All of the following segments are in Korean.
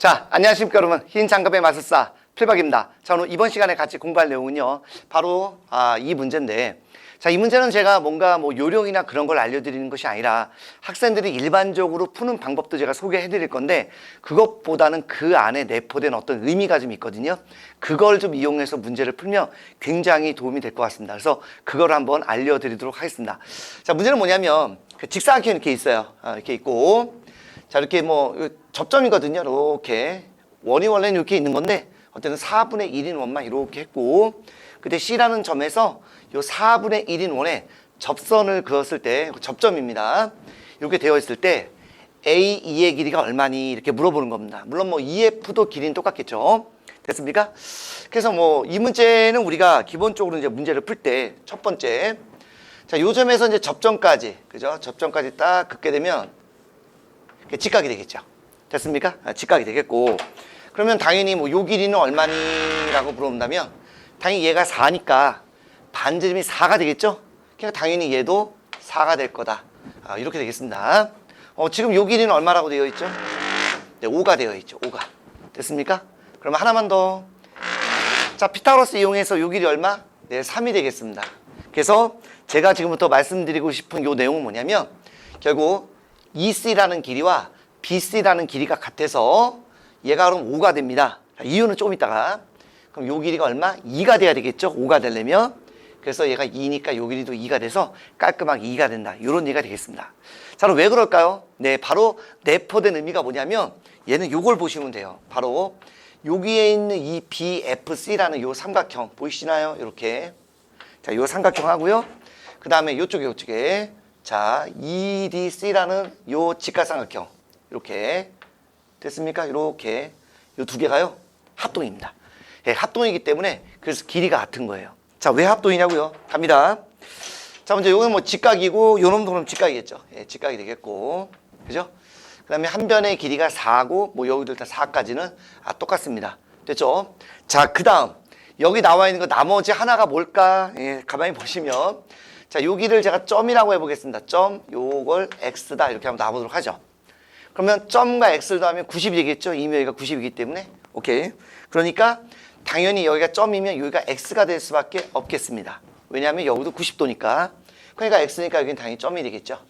자, 안녕하십니까 여러분. 흰 장갑의 마술사 필박입니다. 자, 오늘 이번 시간에 같이 공부할 내용은요. 바로 아, 이 문제인데 자, 이 문제는 제가 뭔가 뭐 요령이나 그런 걸 알려드리는 것이 아니라 학생들이 일반적으로 푸는 방법도 제가 소개해 드릴 건데 그것보다는 그 안에 내포된 어떤 의미가 좀 있거든요. 그걸 좀 이용해서 문제를 풀면 굉장히 도움이 될 것 같습니다. 그래서 그걸 한번 알려드리도록 하겠습니다. 자, 문제는 뭐냐면 그 직사각형이 이렇게 있어요. 아, 이렇게 있고 자 이렇게 뭐 이거 접점이거든요. 이렇게 원이 원래는 이렇게 있는 건데 어쨌든 4분의 1인 원만 이렇게 했고 그때 C라는 점에서 요 4분의 1인 원에 접선을 그었을 때 접점입니다. 이렇게 되어 있을 때 A, 2의 길이가 얼마니 이렇게 물어보는 겁니다. 물론 뭐 EF도 길이는 똑같겠죠. 됐습니까? 그래서 뭐 이 문제는 우리가 기본적으로 이제 문제를 풀 때 첫 번째 자, 요 점에서 이제 접점까지 그죠? 접점까지 딱 긋게 되면 직각이 되겠죠. 됐습니까? 아, 직각이 되겠고 그러면 당연히 뭐 요 길이는 얼마니라고 물어본다면 당연히 얘가 4니까 반지름이 4가 되겠죠? 그러니까 당연히 얘도 4가 될 거다. 아, 이렇게 되겠습니다. 어, 지금 요 길이는 얼마라고 되어 있죠? 네, 5가 되어 있죠. 5가. 됐습니까? 그러면 하나만 더. 자, 피타고라스 이용해서 요 길이 얼마? 네, 3이 되겠습니다. 그래서 제가 지금부터 말씀드리고 싶은 요 내용은 뭐냐면 결국 EC라는 길이와 BC라는 길이가 같아서 얘가 그럼 5가 됩니다. 자, 이유는 조금 있다가 그럼 요 길이가 얼마? 2가 돼야 되겠죠? 5가 되려면 그래서 얘가 2니까 요 길이도 2가 돼서 깔끔하게 2가 된다. 이런 얘기가 되겠습니다. 자, 그럼 왜 그럴까요? 네, 바로 내포된 의미가 뭐냐면 얘는 요걸 보시면 돼요. 바로 여기에 있는 이 BFC라는 요 삼각형 보이시나요? 이렇게 자, 요 삼각형 하고요. 그 다음에 요쪽에 요쪽에 자, EDC라는 요 직각삼각형 이렇게 됐습니까? 이렇게 요 두 개가요 합동입니다. 예, 합동이기 때문에 그래서 길이가 같은 거예요. 자, 왜 합동이냐고요? 갑니다. 자, 먼저 요건 뭐 직각이고 요 놈도 그럼 직각이겠죠. 예, 직각이 되겠고 그죠? 그다음에 한 변의 길이가 4고 뭐 여기도 일단 4까지는 아, 똑같습니다. 됐죠? 자, 그다음 여기 나와 있는 거 나머지 하나가 뭘까? 예, 가만히 보시면 자, 여기를 제가 점이라고 해보겠습니다. 점, 요걸 x다 이렇게 한번 놔보도록 하죠. 그러면 점과 x를 더하면 90이 되겠죠? 이미 여기가 90이기 때문에 오케이. 그러니까 당연히 여기가 점이면 여기가 x가 될 수밖에 없겠습니다. 왜냐하면 여기도 90도니까. 그러니까 x니까 여기는 당연히 점이 되겠죠.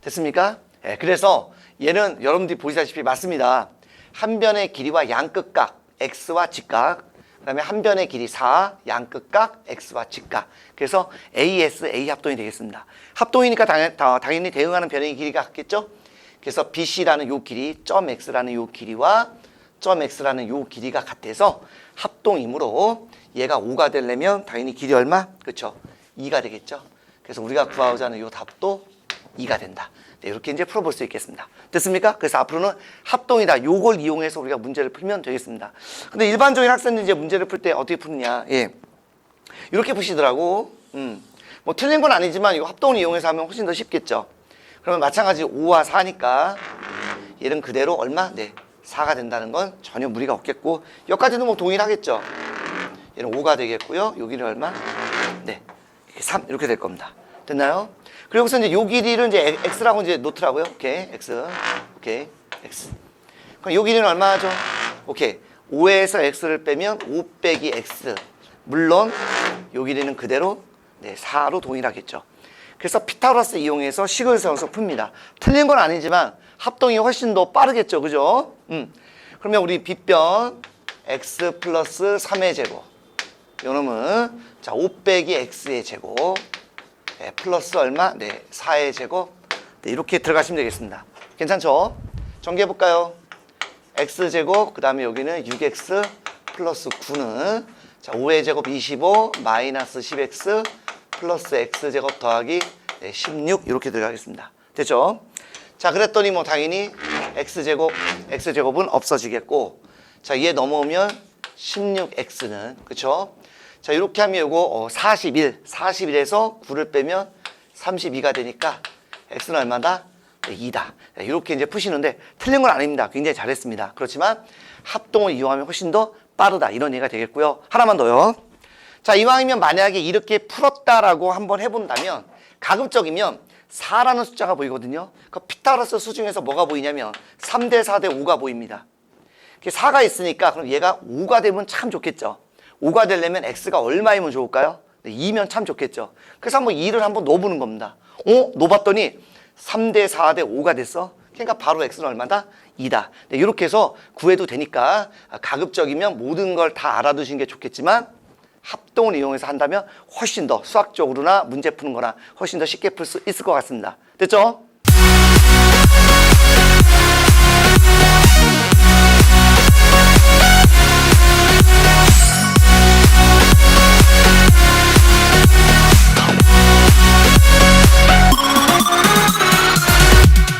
됐습니까? 예, 그래서 얘는 여러분들이 보시다시피 맞습니다. 한 변의 길이와 양끝각 x와 직각 그 다음에 한 변의 길이 4, 양끝각 x와 직각. 그래서 AS, A 합동이 되겠습니다. 합동이니까 당연, 다- 당연히 대응하는 변의 길이가 같겠죠? 그래서 BC라는 요 길이, 점 X라는 요 길이와 점 X라는 요 길이가 같아서 합동이므로 얘가 5가 되려면 당연히 길이 얼마? 그렇죠? 2가 되겠죠? 그래서 우리가 구하고자 하는 요 답도 2가 된다. 네, 이렇게 이제 풀어볼 수 있겠습니다. 됐습니까? 그래서 앞으로는 합동이다. 요걸 이용해서 우리가 문제를 풀면 되겠습니다. 근데 일반적인 학생들 이제 문제를 풀 때 어떻게 푸느냐? 예. 이렇게 푸시더라고. 음. 뭐 틀린 건 아니지만 이거 합동을 이용해서 하면 훨씬 더 쉽겠죠. 그러면 마찬가지 5와 4니까 얘는 그대로 얼마? 네. 4가 된다는 건 전혀 무리가 없겠고 여기까지는 뭐 동일하겠죠. 얘는 5가 되겠고요. 여기는 얼마? 네. 3 이렇게 될 겁니다. 됐나요? 그리고 여기서 이제 요 길이를 이제 x라고 이제 놓더라고요. 오케이. x. 오케이. x. 그럼 요 길이는 얼마죠? 오케이. 5에서 x를 빼면 5 빼기 x. 물론 요 길이는 그대로 네, 4로 동일하겠죠. 그래서 피타고라스 이용해서 식을 세워서 풉니다. 틀린 건 아니지만 합동이 훨씬 더 빠르겠죠. 그죠? 음. 그러면 우리 빗변 x 플러스 3의 제곱. 요 놈은 자, 5 빼기 x의 제곱. 네, 플러스 얼마? 네, 4의 제곱. 네, 이렇게 들어가시면 되겠습니다. 괜찮죠? 정리해 볼까요? x제곱, 그 다음에 여기는 6x 플러스 9는 자, 5의 제곱 25 마이너스 10x 플러스 x제곱 더하기 네, 16 이렇게 들어가겠습니다. 됐죠? 자, 그랬더니 뭐 당연히 x제곱, x제곱은 없어지겠고 자, 얘 넘어오면 16x는 그쵸? 자, 이렇게 하면 이거 어, 41, 41에서 9를 빼면 32가 되니까 x는 얼마다? 네, 2다. 이렇게 이제 푸시는데 틀린 건 아닙니다. 굉장히 잘했습니다. 그렇지만 합동을 이용하면 훨씬 더 빠르다. 이런 얘기가 되겠고요. 하나만 더요. 자, 이왕이면 만약에 이렇게 풀었다라고 한번 해본다면 가급적이면 4라는 숫자가 보이거든요. 그 피타고라스 수 중에서 뭐가 보이냐면 3대 4대 5가 보입니다. 4가 있으니까 그럼 얘가 5가 되면 참 좋겠죠. 5가 되려면 x가 얼마이면 좋을까요? 네, 2면 참 좋겠죠. 그래서 한번 2를 한번 넣어보는 겁니다. 어? 넣어봤더니 3대 4대 5가 됐어. 그러니까 바로 x는 얼마다? 2다. 네, 이렇게 해서 구해도 되니까 아, 가급적이면 모든 걸 다 알아두시는 게 좋겠지만 합동을 이용해서 한다면 훨씬 더 수학적으로나 문제 푸는 거나 훨씬 더 쉽게 풀 수 있을 것 같습니다. 됐죠?